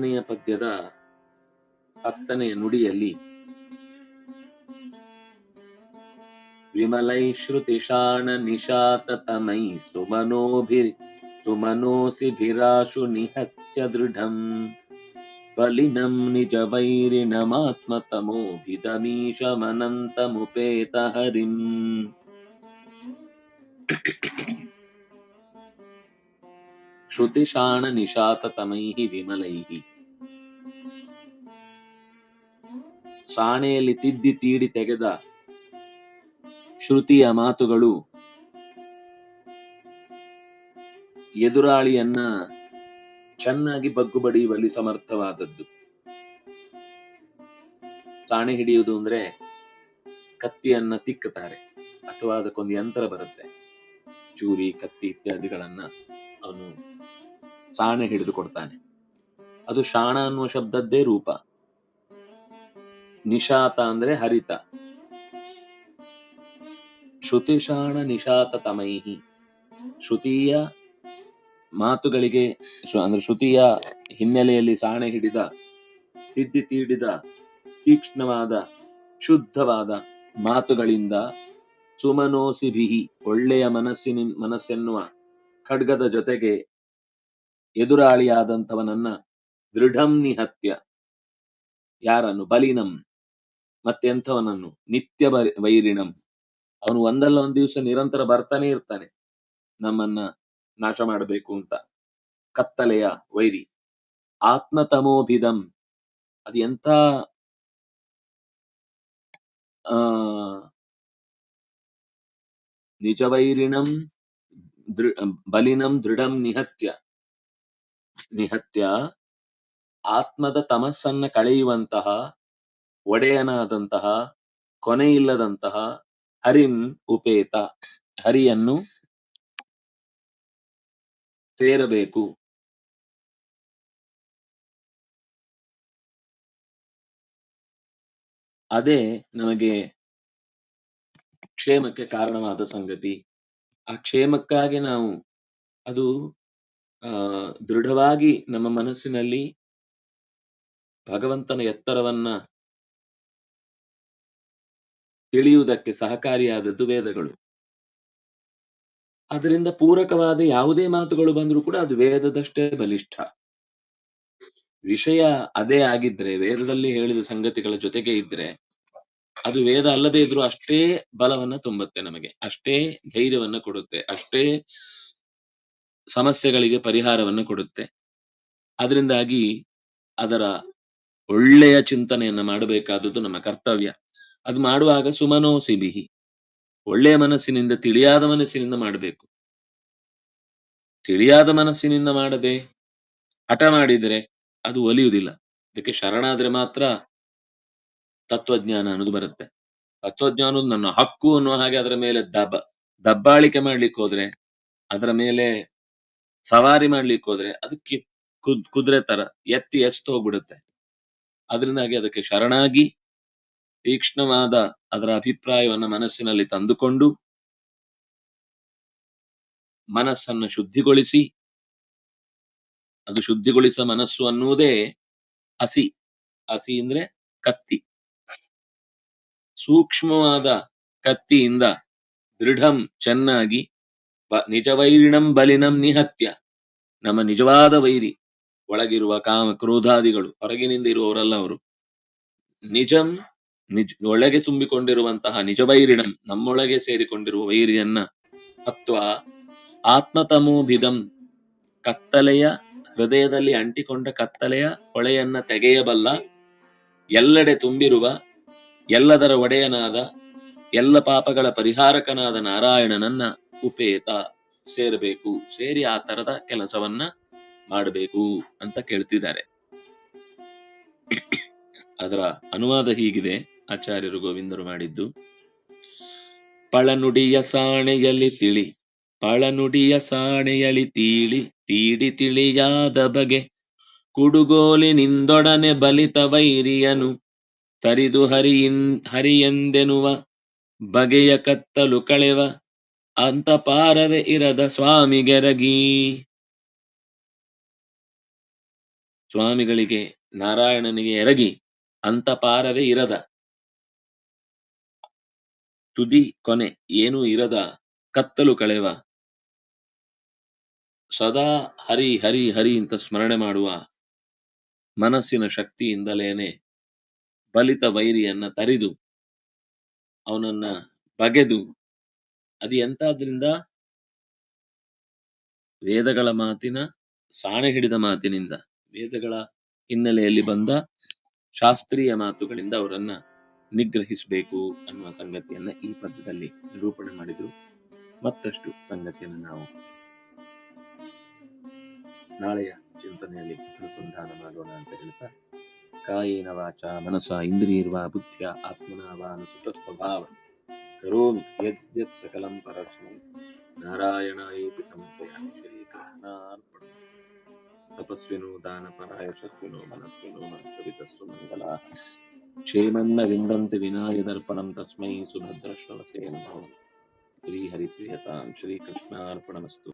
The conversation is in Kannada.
ಹತ್ತನೆಯ ಪದ್ಯದ ಹತ್ತನೆಯ ನುಡಿಯಲ್ಲಿ ವಿಮಲೈ ಶ್ರುತಿಶಾಣ ನಿಶಾತ ತಮೈ ಸುಮನೋಸಿ ಸುಮನೋಸಿಭಿರಾಶು ನಿಹತ್ಯ ದೃಢಂ ಬಲಿನಂ ನಿಜ ವೈರಿಣಮಾತ್ಮತಮೋಭಿದಮೀಶಮನಂತಮುಪೇತ ಹರಿಂ ಶ್ರುತಿಶಾಣ ನಿಶಾತ ತಮೈಃ ವಿಮಲೈಃ ಸಾಣೆಯಲ್ಲಿ ತಿದ್ದಿ ತೀಡಿ ತೆಗೆದ ಶ್ರುತಿಯ ಮಾತುಗಳು, ಎದುರಾಳಿಯನ್ನ ಚೆನ್ನಾಗಿ ಬಗ್ಗು ಬಡಿಯುವಲ್ಲಿ ಸಮರ್ಥವಾದದ್ದು. ಸಾಣೆ ಹಿಡಿಯುವುದು ಅಂದ್ರೆ ಕತ್ತಿಯನ್ನ ತಿಕ್ಕುತ್ತಾರೆ, ಅಥವಾ ಅದಕ್ಕೊಂದು ಯಂತ್ರ ಬರುತ್ತೆ, ಚೂರಿ, ಕತ್ತಿ ಇತ್ಯಾದಿಗಳನ್ನ ಅವನು ಸಾಣೆ ಹಿಡಿದು ಕೊಡ್ತಾನೆ ಅದು ಶಾಣ ಅನ್ನುವ ಶಬ್ದದ್ದೇ ರೂಪ. ನಿಶಾತ ಅಂದ್ರೆ ಹರಿತ. ಶ್ರುತಿಶಾಣ ನಿಶಾತ ತಮೈಹಿ. ಶ್ರುತಿಯ ಮಾತುಗಳಿಗೆ ಅಂದ್ರೆ ಶ್ರುತಿಯ ಹಿನ್ನೆಲೆಯಲ್ಲಿ ಸಾಣೆ ಹಿಡಿದ, ತಿದ್ದಿ ತೀಡಿದ, ತೀಕ್ಷ್ಣವಾದ, ಶುದ್ಧವಾದ ಮಾತುಗಳಿಂದ ಸುಮನೋಸಿಭಿಹಿ, ಒಳ್ಳೆಯ ಮನಸ್ಸಿನ ಮನಸ್ಸೆನ್ನುವ ಖಡ್ಗದ ಜೊತೆಗೆ ಎದುರಾಳಿಯಾದಂಥವನನ್ನ ದೃಢಂ ನಿಹತ್ಯ. ಯಾರನ್ನು? ಬಲಿನಂ. ಮತ್ತೆಂಥವನನ್ನು? ನಿತ್ಯ ಬರಿ- ವೈರಿಣಂ. ಅವನು ಒಂದಲ್ಲ ಒಂದ್ ದಿವಸ ನಿರಂತರ ಬರ್ತಾನೆ ಇರ್ತಾನೆ. ನಮ್ಮನ್ನ ನಾಶ ಮಾಡಬೇಕು ಅಂತ. ಕತ್ತಲೆಯ ವೈರಿ. ಆತ್ಮತಮೋಭಿದಂ ಅದು ಎಂಥ ಆ ನಿಜವೈರಿಣಂ ದೃ, ಬಲಿನಂ ದೃಢಂ ನಿಹತ್ಯ. ನಿಹತ್ಯ. ಆತ್ಮದ ತಮಸ್ಸನ್ನ ಕಳೆಯುವಂತಹ ಒಡೆಯನಾದಂತಹ, ಕೊನೆಯಿಲ್ಲದಂತಹ ಹರಿಂ ಉಪೇತ, ಹರಿಯನ್ನು ಸೇರಬೇಕು. ಅದೇ ನಮಗೆ ಕ್ಷೇಮಕ್ಕೆ ಕಾರಣವಾದ ಸಂಗತಿ. ಆ ಕ್ಷೇಮಕ್ಕಾಗಿ ನಾವು ಅದು, ಆ, ದೃಢವಾಗಿ ನಮ್ಮ ಮನಸ್ಸಿನಲ್ಲಿ ಭಗವಂತನ ಎತ್ತರವನ್ನ ತಿಳಿಯುವುದಕ್ಕೆ ಸಹಕಾರಿಯಾದದ್ದು ವೇದಗಳು. ಅದರಿಂದ ಪೂರಕವಾದ ಯಾವುದೇ ಮಾತುಗಳು ಬಂದರೂ ಕೂಡ ಅದು ವೇದದಷ್ಟೇ ಬಲಿಷ್ಠ. ವಿಷಯ ಅದೇ ಆಗಿದ್ರೆ, ವೇದದಲ್ಲಿ ಹೇಳಿದ ಸಂಗತಿಗಳ ಜೊತೆಗೆ ಇದ್ರೆ, ಅದು ವೇದ ಅಲ್ಲದೆ ಇದ್ರೂ ಅಷ್ಟೇ ಬಲವನ್ನ ತುಂಬುತ್ತೆ ನಮಗೆ, ಅಷ್ಟೇ ಧೈರ್ಯವನ್ನ ಕೊಡುತ್ತೆ, ಅಷ್ಟೇ ಸಮಸ್ಯೆಗಳಿಗೆ ಪರಿಹಾರವನ್ನು ಕೊಡುತ್ತೆ. ಅದರಿಂದಾಗಿ ಅದರ ಒಳ್ಳೆಯ ಚಿಂತನೆಯನ್ನ ಮಾಡಬೇಕಾದದ್ದು ನಮ್ಮ ಕರ್ತವ್ಯ. ಅದು ಮಾಡುವಾಗ ಸುಮನೋ ಸಿಬಿಹಿ. ಒಳ್ಳೆಯ ಮನಸ್ಸಿನಿಂದ, ತಿಳಿಯಾದ ಮನಸ್ಸಿನಿಂದ ಮಾಡಬೇಕು. ತಿಳಿಯಾದ ಮನಸ್ಸಿನಿಂದ ಮಾಡದೆ, ಹಠ ಮಾಡಿದರೆ ಅದು ಒಲಿಯುವುದಿಲ್ಲ. ಅದಕ್ಕೆ ಶರಣಾದ್ರೆ ಮಾತ್ರ ತತ್ವಜ್ಞಾನ ಅನ್ನೋದು ಬರುತ್ತೆ. ತತ್ವಜ್ಞಾನ ನನ್ನ ಹಕ್ಕು ಅನ್ನೋ ಹಾಗೆ ಅದರ ಮೇಲೆ ದಬ್ಬ ದಬ್ಬಾಳಿಕೆ ಮಾಡ್ಲಿಕ್ಕೆ ಹೋದ್ರೆ, ಅದರ ಮೇಲೆ ಸವಾರಿ ಮಾಡ್ಲಿಕ್ಕೆ ಹೋದ್ರೆ ಅದು ಕಿ, ಕುದ್, ಕುದುರೆ ತರ ಎತ್ತಿ ಎಸ್ತು ಹೋಗ್ಬಿಡುತ್ತೆ. ಅದರಿಂದಾಗಿ ಅದಕ್ಕೆ ಶರಣಾಗಿ ತೀಕ್ಷ್ಣವಾದ ಅದರ ಅಭಿಪ್ರಾಯವನ್ನು ಮನಸ್ಸಿನಲ್ಲಿ ತಂದುಕೊಂಡು ಮನಸ್ಸನ್ನು ಶುದ್ಧಿಗೊಳಿಸಿ, ಅದು ಶುದ್ಧಿಗೊಳಿಸುವ ಮನಸ್ಸು ಅನ್ನುವುದೇ ಹಸಿ. ಹಸಿ ಅಂದ್ರೆ ಕತ್ತಿ. ಸೂಕ್ಷ್ಮವಾದ ಕತ್ತಿಯಿಂದ ದೃಢಂ ಚೆನ್ನಾಗಿ ನಿಜವೈರಿಣಂ ಬಲಿನಂ ನಿಹತ್ಯ. ನಮ್ಮ ನಿಜವಾದ ವೈರಿ, ಒಳಗಿರುವ ಕಾಮ ಕ್ರೋಧಾದಿಗಳು ಹೊರಗಿನಿಂದ ಇರುವವರಲ್ಲ ಅವರು. ನಿಜಂ ನಿಜ, ಒಳಗೆ ತುಂಬಿಕೊಂಡಿರುವಂತಹ ನಿಜವೈರಿಣಂ ನಮ್ಮೊಳಗೆ ಸೇರಿಕೊಂಡಿರುವ ವೈರಿಯನ್ನ ಹತ್ವ ಆತ್ಮತಮೋಭಿದಂ ಕತ್ತಲೆಯ ಹೃದಯದಲ್ಲಿ ಅಂಟಿಕೊಂಡ ಕತ್ತಲೆಯ ಹೊಳೆಯನ್ನ ತೆಗೆಯಬಲ್ಲ, ಎಲ್ಲೆಡೆ ತುಂಬಿರುವ, ಎಲ್ಲದರ ಒಡೆಯನಾದ, ಎಲ್ಲ ಪಾಪಗಳ ಪರಿಹಾರಕನಾದ ನಾರಾಯಣನನ್ನ ಉಪೇತ, ಸೇರಬೇಕು, ಸೇರಿ ಆ ತರದ ಕೆಲಸವನ್ನ ಮಾಡಬೇಕು ಅಂತ ಕೇಳ್ತಿದ್ದಾರೆ. ಅದರ ಅನುವಾದ ಹೀಗಿದೆ. ಆಚಾರ್ಯರು ಗೋವಿಂದರು ಮಾಡಿದ್ದು. ಪಳನುಡಿಯ ಸಾಣೆಯಲಿ ತಿಳಿ, ಪಳನುಡಿಯ ಸಾಣೆಯಲಿ ತೀಳಿ, ತೀಡಿ ತಿಳಿಯಾದ ಬಗೆ, ಕುಡುಗೋಲಿನಿಂದೊಡನೆ ಬಲಿತ ವೈರಿಯನು, ತರಿದು ಹರಿಯಿನ್ ಹರಿಯೆಂದೆನುವ ಬಗೆಯ ಕತ್ತಲು ಕಳೆವ ಅಂತ ಪಾರವೇ ಇರದ ಸ್ವಾಮಿಗೆರಗಿ. ಸ್ವಾಮಿಗಳಿಗೆ ನಾರಾಯಣನಿಗೆ ಎರಗಿ ಅಂತಪಾರವೇ ಇರದ ತುದಿ ಕೊನೆ ಏನೂ ಇರದ ಕತ್ತಲು ಕಳೆವ. ಸದಾ ಹರಿ ಹರಿ ಹರಿ ಅಂತ ಸ್ಮರಣೆ ಮಾಡುವ ಮನಸ್ಸಿನ ಶಕ್ತಿಯಿಂದಲೇನೆ ಬಲಿತ ವೈರಿಯನ್ನ ತರಿದು ಅವನನ್ನ ಬಗೆದು. ಅದು ಎಂತಾದ್ರಿಂದ? ವೇದಗಳ ಮಾತಿನ ಸಾಣೆ ಹಿಡಿದ ಮಾತಿನಿಂದ. ವೇದಗಳ ಹಿನ್ನೆಲೆಯಲ್ಲಿ ಬಂದ ಶಾಸ್ತ್ರೀಯ ಮಾತುಗಳಿಂದ ಅವರನ್ನ ನಿಗ್ರಹಿಸಬೇಕು ಅನ್ನುವ ಸಂಗತಿಯನ್ನ ಈ ಪದ್ಯದಲ್ಲಿ ನಿರೂಪಣೆ ಮಾಡಿದ್ರು. ಮತ್ತಷ್ಟು ಸಂಗತಿಯನ್ನು ನಾವು ನಾಳೆಯ ಚಿಂತನೆಯಲ್ಲಿ ಅನುಸಂಧಾನ ಮಾಡೋಣ ಅಂತ ಹೇಳ್ತಾ, ಕಾಯೇನ ವಾಚ ಮನಸ ಇಂದ್ರಿಯರ್ವಾ ಬುದ್ಧಿಯ ಆತ್ಮನ ವಾ ಅನುಸುತ ಸ್ವಭಾವ ಕರೋಮಿ ಯದ್ ಯತ್ ಸಕಲಂ ಪರಸ್ಮೈ ನಾರಾಯಣಾಯೇತಿ ಸಮರ್ಪಯಾಮಿ ಶ್ರೀಕೃಷ್ಣಾರ್ಪಣ ತಪಸ್ವಿನೋ ದಾನಪರ ಯಶಸ್ವಿನೋ ಮನಸ್ವಿನೋ ಮನಸ್ವಿತಸ್ಸು ಮಂಗಲ. क्षेमन्न विमृंति विनाय दर्पणम तस्मै सुभद्रश्रवसे नमः श्रीहरिप्रियतां श्रीकृष्णार्पणमस्तु